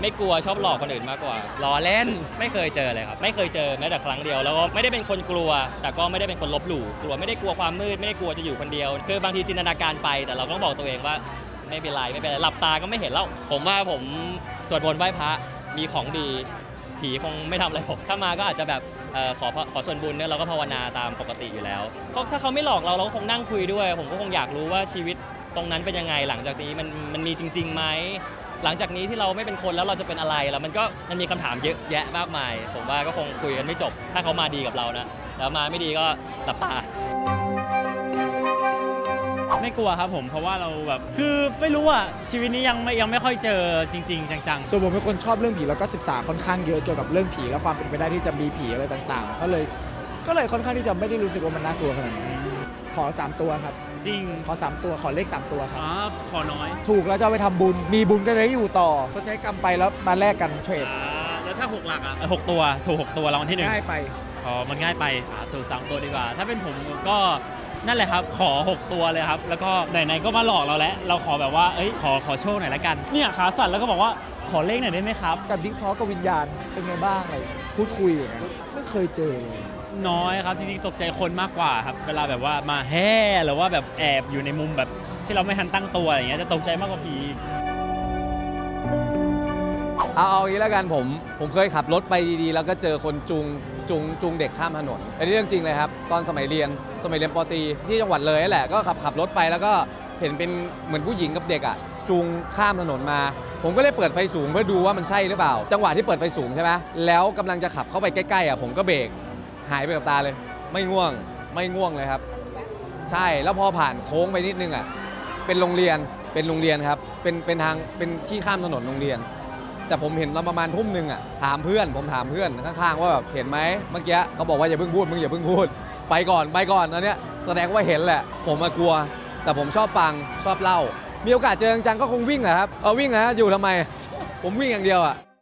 ไม่กลัวชอบหลอกคนอื่นมากกว่าล้อเล่นไม่เคยเจอเลยครับไม่เคยเจอแม้แต่ครั้งเดียวแล้วก็ไม่ได้เป็นคนกลัว แต่ก็ไม่ได้เป็นคนลบหลู่กลัวไม่ได้กลัวความมืดไม่ได้กลัวจะอยู่คนเดียว คือบางทีจินตนาการไป แต่เราก็ต้องบอกตัวเองว่าไม่เป็นไรไม่เป็นไรหลับตาก็ไม่เห็นแล้วผมว่าผมสวดมนต์ไหว้พระมีของดีผีคงไม่ทำอะไรผมถ้ามาก็อาจจะแบบออขอขอส่วนบุญเนี่ยเราก็ภาวนาตามปกติอยู่แล้วเขาถ้าเขาไม่หลอกเราเราก็คงนั่งคุยด้วย ผมก็คงอยากรู้ว่าชีวิตตรงนั้นเป็นยังไงหลังจากนี้มันมันมีจริงๆไหม หลังจากนี้ที่เราไม่เป็นคนแล้วเราจะเป็นอะไรแล้วมันก็มันมีคำถามเยอะแยะมากมาย ผมว่าก็คงคุยกันไม่จบ ถ้าเขามาดีกับเรานะแล้วมาไม่ดีก็หลับตา ไม่กลัวครับผมเพราะว่าเราแบบคือไม่รู้อะชีวิตนี้ยังไม่ยังไม่ค่อยเจอจริง ๆ จัง ส่วนผมเป็นคนชอบเรื่องผีแล้วก็ศึกษาค่อนข้างเยอะเกี่ยวกับเรื่องผีและความเป็นไปได้ที่จะมีผีอะไรต่างๆ ก็เลยก็เลยค่อนข้างที่จะไม่ได้รู้สึกว่ามันน่ากลัวขนาดนั้นขอ3ตัวครับๆ จริงขอ 3 ตัวขอเลข 3 ตัวครับ อ๋อขอน้อยถูกแล้วจะเอาไปทำบุญ มีบุญก็จะได้อยู่ต่อชดใช้กรรมไปแล้วมาแลกกันเทรดอ่าแล้วถ้าหกหลักอะเออหกตัว ถูกหกตัวรางวัลที่หนึ่งง่ายไป อ๋อมันง่ายไปอ่าถูกสามตัวดีกว่า ถ้าเป็นผมก็ นั่นแหละครับ ขอ 6 ตัวเลยครับ แล้วก็ไหนๆก็มาหลอกเราแล้ว เราขอแบบว่าเอ้ยขอขอโชคหน่อยละกัน เนี่ยขาสั่นแล้วก็บอกว่าขอเลขหน่อยได้ไหมครับ กับดิ๊กทอกับวิญญาณเป็นไงบ้างอะไรพูดคุยอย่างเงี้ยไม่เคยเจอเลย น้อยครับจริงๆตกใจคนมากกว่าครับ เวลาแบบว่ามาแห่หรือว่าแบบแอบอยู่ในมุมแบบที่เราไม่ทันตั้งตัวอะไรอย่างเงี้ยจะตกใจมากกว่าผีอีก เอาเอาอย่างนี้แล้วกันผม ผมเคยขับรถไปดีๆ แล้วก็เจอคนจูง จูงจูงเด็กข้ามถนนอันนี้เรื่องจริงเลยครับ ตอนสมัยเรียนสมัยเรียนปตรีที่จังหวัดเลยนั่นแหละก็ขับขับรถไปแล้วก็เห็นเป็นเหมือนผู้หญิงกับเด็กอะจูงข้ามถนนมา ผมก็เลยเปิดไฟสูงเพื่อดูว่ามันใช่หรือเปล่า จังหวะที่เปิดไฟสูงใช่ไหมแล้วกำลังจะขับเข้าไปใกล้ๆอะผมก็เบรกหายไปกับตาเลย ไม่ง่วงไม่ง่วงเลยครับ ใช่แล้วพอผ่านโค้งไปนิดนึงอะเป็นโรงเรียนเป็นโรงเรียนครับเป็นเป็นทางเป็นที่ข้ามถนนโรงเรียน แต่ผมเห็นตอนประมาณทุ่มหนึ่งอะถามเพื่อนผมถามเพื่อนข้างๆว่าแบบเห็นไหมเมื่อกี้เขาบอกว่าอย่าเพิ่งพูดมึงอย่าเพิ่งพูด ไปก่อนไปก่อนอันเนี้ยแสดงว่าเห็นแหละ ผมมากลัว แต่ผมชอบฟังชอบเล่า มีโอกาสเจอจังๆก็คงวิ่งแหละครับเอาวิ่งนะอยู่ทำไม ผมวิ่งอย่างเดียวอะ